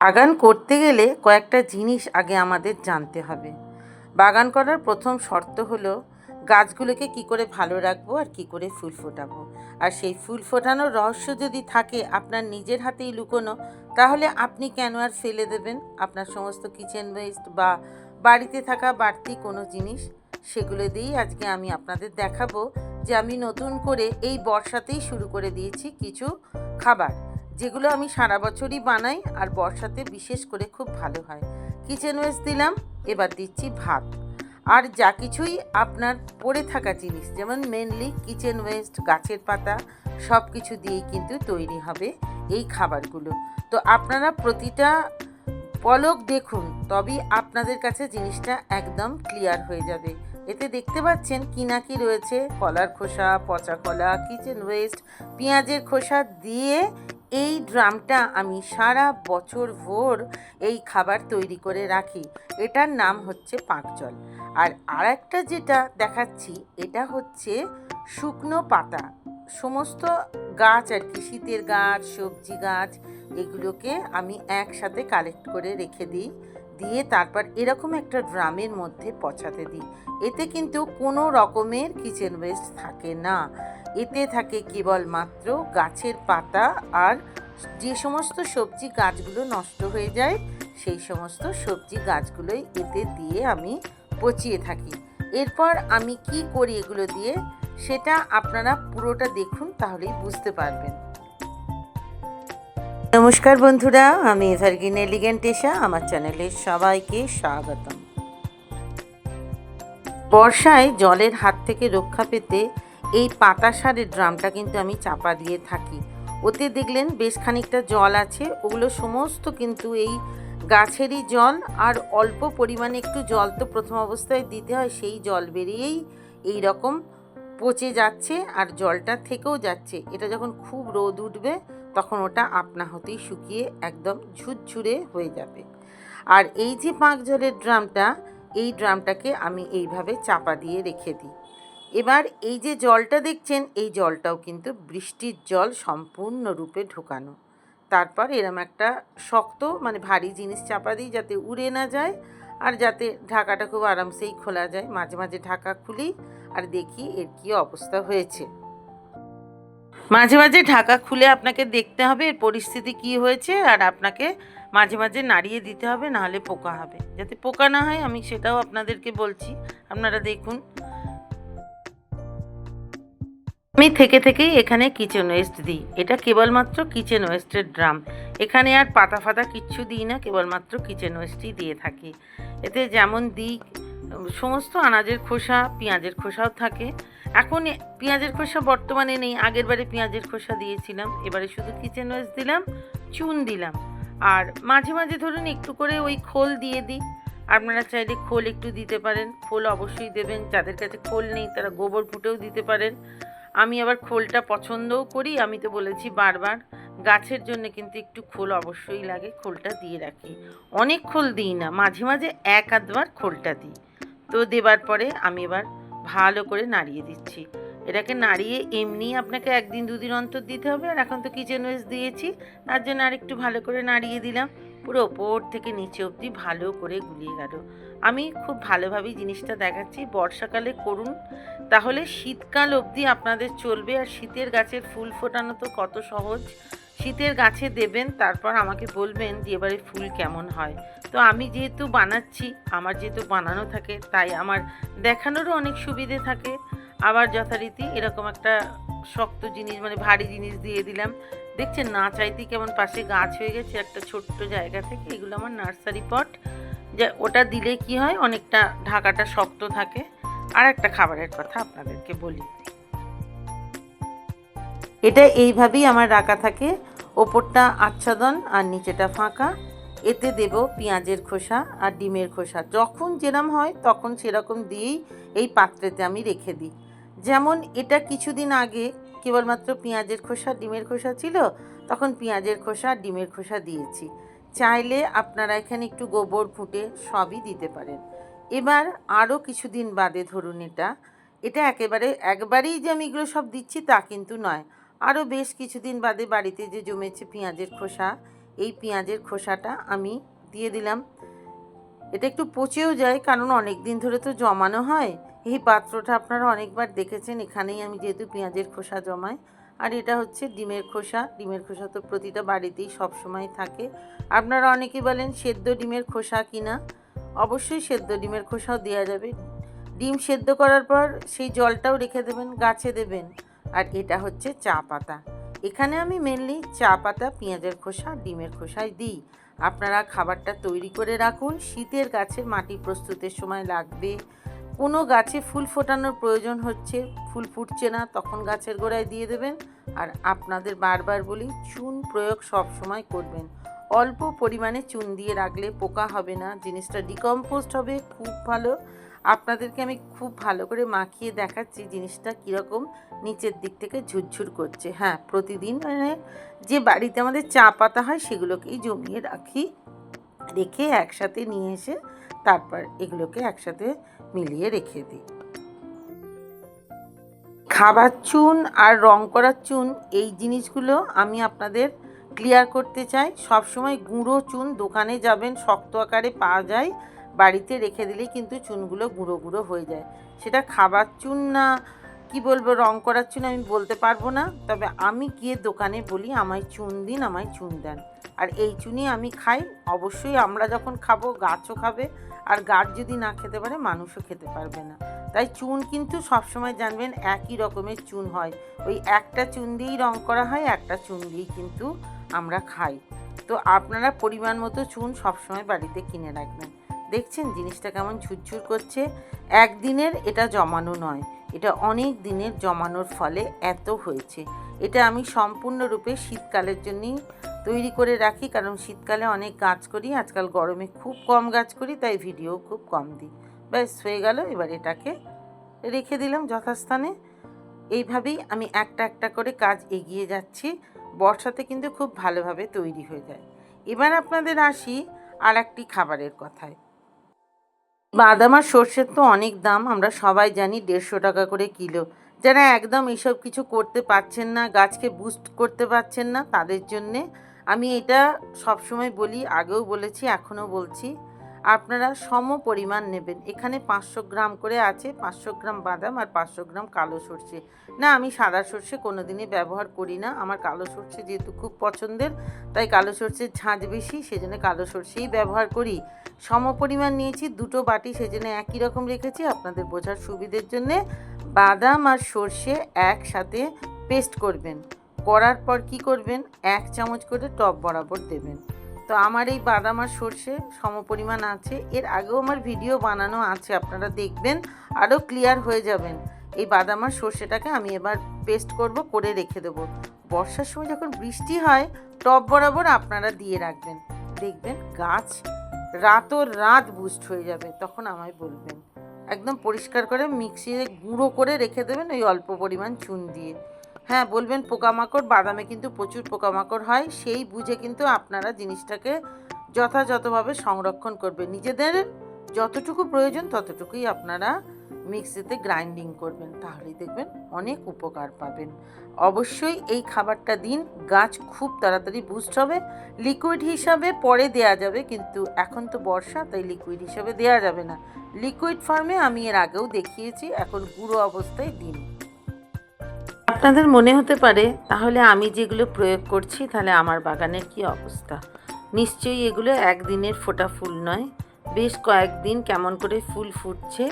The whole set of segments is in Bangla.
বাগান করতে গেলে কয়েকটা জিনিস আগে আমাদের জানতে হবে। বাগান করার প্রথম শর্ত হলো গাছগুলোকে কি করে ভালো রাখব আর কি করে ফুল ফোটাবো। আর সেই ফুল ফোটানোর রহস্য যদি থাকে আপনার নিজের হাতেই লুকোনো, তাহলে আপনি কেন আর ফেলে দেবেন? আপনার সমস্ত কিচেন ওয়েস্ট বা বাড়িতে থাকা বাড়তি কোনো জিনিস, সেগুলো দিয়েই আজকে আমি আপনাদের দেখাবো যে আমি নতুন করে এই বর্ষাতেই শুরু করে দিয়েছি কিছু খাবার। যেগুলো আমি সারা বছরই বানাই আর বর্ষাতে বিশেষ করে খুব ভালো হয়। কিচেন ওয়েস্ট দিলাম, এবার দিচ্ছি ভাত। আর যা কিছুই আপনার পড়ে থাকা জিনিস, যেমন মেনলি কিচেন ওয়েস্ট গাছের পাতা সব কিছু দিয়েই কিন্তু তৈরি হবে এই খাবারগুলো। তো আপনারা প্রতিটা পলক দেখুন, তবেই আপনাদের কাছে জিনিসটা একদম ক্লিয়ার হয়ে যাবে। এতে দেখতে পাচ্ছেন কি না কি রয়েছে, কলার খোসা, পচা কলা কিচেন ওয়েস্ট পেঁয়াজের খোসা দিয়ে এই ড্রামটা আমি সারা বছর ভোর এই খাবার তৈরি করে রাখি। এটার নাম হচ্ছে পাঁক জল আর আরেকটা যেটা দেখাচ্ছি, এটা হচ্ছে শুকনো পাতা। সমস্ত গাছ আর কি, শীতের গাছ, সবজি গাছ, এগুলোকে আমি একসাথে কালেক্ট করে রেখে দিই। দিয়ে তারপর এরকম একটা ড্রামের মধ্যে পচাতে দিই। এতে কিন্তু কোনো রকমের কিচেন ওয়েস্ট থাকে না। এতে থাকে কেবলমাত্র গাছের পাতা আর যে সমস্ত সবজি গাছগুলো নষ্ট হয়ে যায়, সেই সমস্ত সবজি গাছগুলোই এতে দিয়ে আমি পচিয়ে থাকি। এরপর আমি কি করি এগুলো দিয়ে, সেটা আপনারা পুরোটা দেখুন, তাহলেই বুঝতে পারবেন। নমস্কার বন্ধুরা, আমি এভারগ্রিন এলিগেন্ট এশা, আমার চ্যানেলে সবাইকে স্বাগতম। বর্ষায় জলের হাত থেকে রক্ষা পেতে এই পাতা সারের ড্রামটা কিন্তু আমি চাপা দিয়ে থাকি। ওতে দেখলেন বেশ খানিকটা জল আছে, ওগুলো সমস্ত কিন্তু এই গাছেরই জল, আর অল্প পরিমাণে একটু জল তো প্রথম অবস্থায় দিতে হয়, সেই জল বেরিয়েই এই রকম পচে যাচ্ছে আর জলটা থেকেও যাচ্ছে। এটা যখন খুব রোদ উঠবে, তখন ওটা আপনা হতেই শুকিয়ে একদম ঝুরঝুরে হয়ে যাবে। আর এই যে পাঁক জলের ড্রামটা, এই ড্রামটাকে আমি এইভাবে চাপা দিয়ে রেখে দিই। এবার এই যে জলটা দেখছেন, এই জলটাও কিন্তু বৃষ্টির জল সম্পূর্ণরূপে ঢোকানো। তারপর এরম একটা শক্ত মানে ভারী জিনিস চাপা দিই যাতে উড়ে না যায় আর যাতে ঢাকাটা খুব আরামসেই খোলা যায়। মাঝে মাঝে ঢাকা খুলি আর দেখি এর কী অবস্থা হয়েছে। মাঝে মাঝে ঢাকা খুলে আপনাকে দেখতে হবে এর পরিস্থিতি কী হয়েছে আর আপনাকে মাঝে মাঝে নাড়িয়ে দিতে হবে, নাহলে পোকা হবে। যাতে পোকা না হয় আমি সেটাও আপনাদেরকে বলছি। আপনারা দেখুন। আমি থেকে থেকেই এখানে কিচেন ওয়েস্ট দিই। এটা কেবলমাত্র কিচেন ওয়েস্টের ড্রাম। এখানে আর পাতা ফাতা কিচ্ছু দিই না, কেবলমাত্র কিচেন ওয়েস্টই দিয়ে থাকি। এতে যেমন দিই সমস্ত আনাজের খোসা, পেঁয়াজের খোসাও থাকে। এখন পেঁয়াজের খোসা বর্তমানে নেই, আগের বারে পেঁয়াজের খোসা দিয়েছিলাম। এবারে শুধু কিচেন ওয়েস্ট দিলাম, চুন দিলাম। আর মাঝে মাঝে ধরুন একটু করে ওই খোল দিয়ে দিই। আপনারা চাইলে খোল একটু দিতে পারেন। খোল অবশ্যই দেবেন। যাদের কাছে খোল নেই তারা গোবর ফুটেও দিতে পারেন। আমি আবার খোলটা পছন্দও করি, আমি তো বলেছি বারবার, গাছের জন্য কিন্তু একটু খোল অবশ্যই লাগে, খোলটা দিয়ে রাখি। অনেক খোল দিই না, মাঝে মাঝে এক আধবার খোলটা দিই। তো দেবার পরে আমি এবার ভালো করে নাড়িয়ে দিচ্ছি। এটাকে নাড়িয়ে এমনি আপনাকে একদিন দুদিন অন্তর দিতে হবে, আর এখন তো কিচেন ওয়েস্ট দিয়েছি, তার জন্য আর একটু ভালো করে নাড়িয়ে দিলাম। পুরো ওপর থেকে নিচে অবধি ভালো করে গুলিয়ে গেল। আমি খুব ভালোভাবেই জিনিসটা দেখাচ্ছি। বর্ষাকালে করুন, তাহলে শীতকাল অবধি আপনাদের চলবে। আর শীতের গাছের ফুল ফোটানো তো কত সহজ। শীতের গাছে দেবেন, তারপর আমাকে বলবেন যে এবারে ফুল কেমন হয়। তো আমি যেহেতু বানাচ্ছি, আমার যেহেতু বানানো থাকে, তাই আমার দেখানোরও অনেক সুবিধে থাকে। আবার যথারীতি এরকম একটা শক্ত জিনিস মানে ভারী জিনিস দিয়ে দিলাম। দেখছেন না চাইতেই কেমন পাশে গাছ হয়ে গেছে একটা ছোট্ট জায়গা থেকে, এগুলো আমার নার্সারি পট। যে ওটা দিলে কি হয়, অনেকটা ঢাকাটা শক্ত থাকে। আর একটা খাবারের কথা আপনাদেরকে বলি। এটা এইভাবেই আমার রাখা থাকে। ওপরটা আচ্ছাদন আর নিচেটা ফাঁকা। এতে দেব পেঁয়াজের খোসা আর ডিমের খোসা। যখন যেরম হয়, তখন সেরকম দিয়েই এই পাত্রেতে আমি রেখে দিই। যেমন এটা কিছুদিন আগে কেবলমাত্র পেঁয়াজের খোসা, ডিমের খোসা ছিল, তখন পেঁয়াজের খোসা, ডিমের খোসা দিয়েছি। চাইলে আপনারা এখানে একটু গোবর, ফুটে সবই দিতে পারেন। এবার আরও কিছুদিন বাদে ধরুন এটা। এটা একেবারে, একবারেই যে আমি এগুলো সব দিচ্ছি তা কিন্তু নয়। আরও বেশ কিছুদিন বাদে বাড়িতে যে জমেছে পেঁয়াজের খোসা, এই পেঁয়াজের খোসাটা আমি দিয়ে দিলাম। এটা একটু পচেও যায়, কারণ অনেক দিন ধরে তো জমানো হয়। এই পাত্রটা আপনারা অনেকবার দেখেছেন, এখানেই আমি যেহেতু পেঁয়াজের খোসা জমাই। আর এটা হচ্ছে ডিমের খোসা। ডিমের খোসা তো প্রতিটা বাড়িতেই সব সময় থাকে। আপনারা অনেকে বলেন, সেদ্ধ ডিমের খোসা কিনা? অবশ্যই সেদ্ধ ডিমের খোসাও দেওয়া যাবে। ডিম সেদ্ধ করার পর সেই জলটাও রেখে দেবেন, গাছে দেবেন। আর এটা হচ্ছে চা পাতা। এখানে আমি মেনলি চা পাতা, পেঁয়াজের খোসা, ডিমের খোসাই দিই। আপনারা খাবারটা তৈরি করে রাখুন। শীতের গাছের মাটি প্রস্তুতের সময় লাগবে। কোনো গাছে ফুল ফোটানোর প্রয়োজন হচ্ছে, ফুল ফুটছে না, তখন গাছের গোড়ায় দিয়ে দেবেন। আর আপনাদের বারবার বলি, চুন প্রয়োগ সব সময় করবেন। অল্প পরিমাণে চুন দিয়ে রাখলে পোকা হবে না, জিনিসটা ডিকম্পোস্ট হবে, খুব ভালো। আপনাদেরকে আমি খুব ভালো করে মাখিয়ে দেখাচ্ছি জিনিসটা কীরকম, নিচের দিক থেকে ঝুরঝুর করছে। হ্যাঁ প্রতিদিন মানে যে বাড়িতে আমাদের চা পাতা হয়, সেগুলোকেই জমিয়ে রাখি। রেখে একসাথে নিয়ে এসে তারপর এগুলোকে একসাথে মিলিয়ে রেখে দিই। খাবার চুন আর রং করার চুন, এই জিনিসগুলো আমি আপনাদের ক্লিয়ার করতে চাই। সবসময় গুঁড়ো চুন দোকানে যাবেন, শক্ত আকারে পাওয়া যায়, বাড়িতে রেখে দিলেই কিন্তু চুনগুলো গুঁড়ো গুঁড়ো হয়ে যায়। সেটা খাবার চুন না কি বলব, রং করার চুন আমি বলতে পারব না। তবে আমি গিয়ে দোকানে বলি, আমায় চুন দিন, আমায় চুন দেন। আর এই চুনই আমি খাই। অবশ্যই আমরা যখন খাব, গাছও খাবে। আর গাছ যদি না খেতে পারে, মানুষও খেতে পারবে না। তাই চুন কিন্তু সবসময় জানবেন, একই রকমের চুন হয়। ওই একটা চুন দিয়েই রং করা হয়, একটা চুন দিয়েই কিন্তু আমরা খাই। তো আপনারা পরিমাণ মতো চুন সবসময় বাড়িতে কিনে রাখবেন। দেখছেন, জিনিসটা কেমন ঝুরঝুর করছে। একদিনের এটা জমানো নয়। এটা অনেক দিনের জমানোর ফলে এত হয়েছে। এটা আমি সম্পূর্ণরূপে শীতকালের জন্যই তৈরি করে রাখি, কারণ শীতকালে অনেক গাছ করি, আজকাল গরমে খুব কম গাছ করি, তাই ভিডিও খুব কম দিই। ব্যাস, হয়ে গেল, এবার এটাকে রেখে দিলাম যথাস্থানে। এইভাবেই আমি একটা একটা করে কাজ এগিয়ে যাচ্ছি। বর্ষাতে কিন্তু খুব ভালোভাবে তৈরি হয়ে যায়। এবার আপনাদের আসি আর একটি খাবারের কথায়। বাদাম আর সর্ষের তো অনেক দাম, আমরা সবাই জানি দেড়শো টাকা করে কিলো। যারা একদম এসব কিছু করতে পারছেন না, গাছকে বুস্ট করতে পারছেন না, তাদের জন্যে আমি এটা সবসময় বলি, আগেও বলেছি, এখনও বলছি। আপনারা সম পরিমাণ নেবেন। এখানে পাঁচশো গ্রাম করে আছে, পাঁচশো গ্রাম বাদাম আর পাঁচশো গ্রাম কালো সর্ষে। না, আমি সাদা সর্ষে কোনো দিনই ব্যবহার করি না। আমার কালো সর্ষে যেহেতু খুব পছন্দের, তাই কালো সর্ষের ঝাঁঝ বেশি, সেজন্য কালো সর্ষেই ব্যবহার করি। সম পরিমাণ নিয়েছি, দুটো বাটি সেজন্য একই রকম রেখেছি। আপনাদের বোঝার সুবিধের জন্যে বাদাম আর সর্ষে একসাথে পেস্ট করবেন। করার পর কি করবেন? এক চামচ করে টপ বরাবর দেবেন। তো আমার এই বাদাম আর সর্ষে সমপরিমাণ আছে। এর আগেও আমার ভিডিও বানানো আছে, আপনারা দেখবেন, আরও ক্লিয়ার হয়ে যাবেন। এই বাদাম আর সর্ষেটাকে আমি এবার পেস্ট করব, করে রেখে দেবো। বর্ষার সময় যখন বৃষ্টি হয় টপ বরাবর আপনারা দিয়ে রাখবেন। দেখবেন গাছ রাতও রাত বুস্ট হয়ে যাবে, তখন আমায় বলবেন। একদম পরিষ্কার করে মিক্সিতে গুঁড়ো করে রেখে দেবেন ওই অল্প পরিমাণ চুন দিয়ে। হ্যাঁ বলবেন পোকামাকড়, বাদামে কিন্তু প্রচুর পোকামাকড় হয়, সেই বুঝে কিন্তু আপনারা জিনিসটাকে যথাযথভাবে সংরক্ষণ করবেন। নিজেদের যতটুকু প্রয়োজন ততটুকুই আপনারা মিক্সিতে গ্রাইন্ডিং করবেন, তাহলেই দেখবেন অনেক উপকার পাবেন। অবশ্যই এই খাবারটা দিন, গাছ খুব তাড়াতাড়ি বুস্ট হবে লিকুইড হিসাবে পরে দেয়া যাবে, কিন্তু এখন তো বর্ষা, তাই লিকুইড হিসাবে দেয়া যাবে না। লিকুইড ফার্মে আমি এর আগেও দেখিয়েছি, এখন গুঁড়ো অবস্থায় দিন। আপনাদের মনে হতে পারে, তাহলে আমি যেগুলো প্রয়োগ করছি, তাহলে আমার বাগানের কি অবস্থা? নিশ্চয়ই এগুলো একদিনের ফোটা ফুল নয়। বেশ কয়েকদিন কেমন করে ফুল ফুটছে,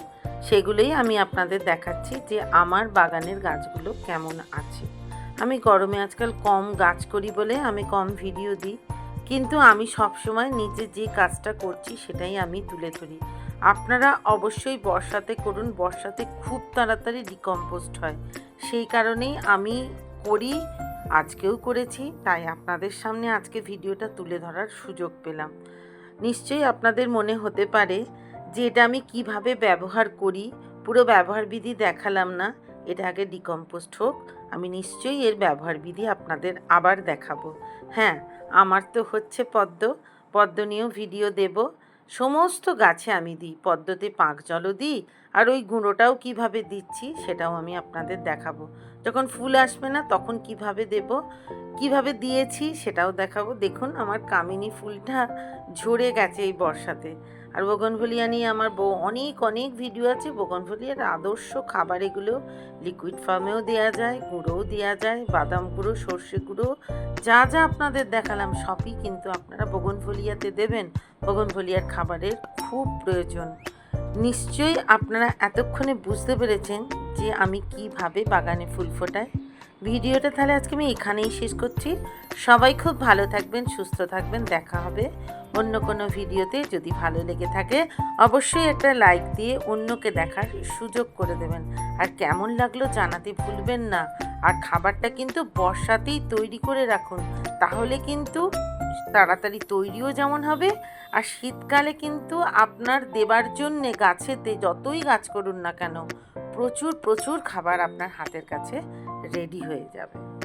সেগুলোই আমি আপনাদের দেখাচ্ছি যে আমার বাগানের গাছগুলো কেমন আছে। আমি গরমে আজকাল কম গাছ করি বলে আমি কম ভিডিও দিই, কিন্তু আমি সবসময় নিজে যে কাজটা করছি, সেটাই আমি তুলে ধরি। আপনারা অবশ্যই বর্ষাতে করুন, বর্ষাতে খুব তাড়াতাড়ি ডিকম্পোস্ট হয়। সেই কারণেই আমি করি, আজকেও করেছি, তাই আপনাদের সামনে আজকে ভিডিওটা তুলে ধরার সুযোগ পেলাম। নিশ্চয়ই আপনাদের মনে হতে পারে যে এটা আমি কীভাবে ব্যবহার করি, পুরো ব্যবহার বিধি দেখালাম না, এটা আগে ডিকম্পোস্ট হোক, আমি নিশ্চয়ই এর ব্যবহার বিধি আপনাদের আবার দেখাবো। হ্যাঁ আমার তো হচ্ছে পদ্ম পদ্ম নিয়েও ভিডিও দেব সমস্ত গাছে আমি দিই, পদ্মতে পাঁক জলও দিই, আর ওই গুঁড়োটাও কীভাবে দিচ্ছি সেটাও আমি আপনাদের দেখাবো। যখন ফুল আসবে না তখন কীভাবে দেব, কীভাবে দিয়েছি সেটাও দেখাবো। দেখুন আমার কামিনী ফুলটা ঝরে গেছে এই বর্ষাতে। আর বগনভলিয়া নিয়ে আমার বউ অনেক অনেক ভিডিও আছে। বগনভলিয়ার আদর্শ খাবার এগুলো লিকুইড ফার্মেও দেওয়া যায়, গুঁড়োও দেওয়া যায়, বাদাম গুঁড়ো, সর্ষে গুঁড়ো, যা যা আপনাদের দেখালাম সবই কিন্তু আপনারা বগনভলিয়াতে দেবেন। বগনভলিয়ার খাবারের খুব প্রয়োজন। নিশ্চয়ই আপনারা এতক্ষণে বুঝতে পেরেছেন যে আমি কীভাবে বাগানে ফুল ফোটাই। ভিডিওটা তাহলে আজকে আমি এখানেই শেষ করছি। সবাই খুব ভালো থাকবেন, সুস্থ থাকবেন, দেখা হবে অন্য কোনো ভিডিওতে। যদি ভালো লেগে থাকে, অবশ্যই একটা লাইক দিয়ে অন্যকে দেখার সুযোগ করে দেবেন। আর কেমন লাগল জানাতে ভুলবেন না। আর খাবারটা কিন্তু বর্ষাতেই তৈরি করে রাখুন। তাহলে কিন্তু তাড়াতাড়ি তৈরিও যেমন হবে, আর শীতকালে কিন্তু আপনার দেবার জন্যে গাছেতে যতই গাছ করুন না কেন, প্রচুর প্রচুর খাবার আপনার হাতের কাছে রেডি হয়ে যাবে।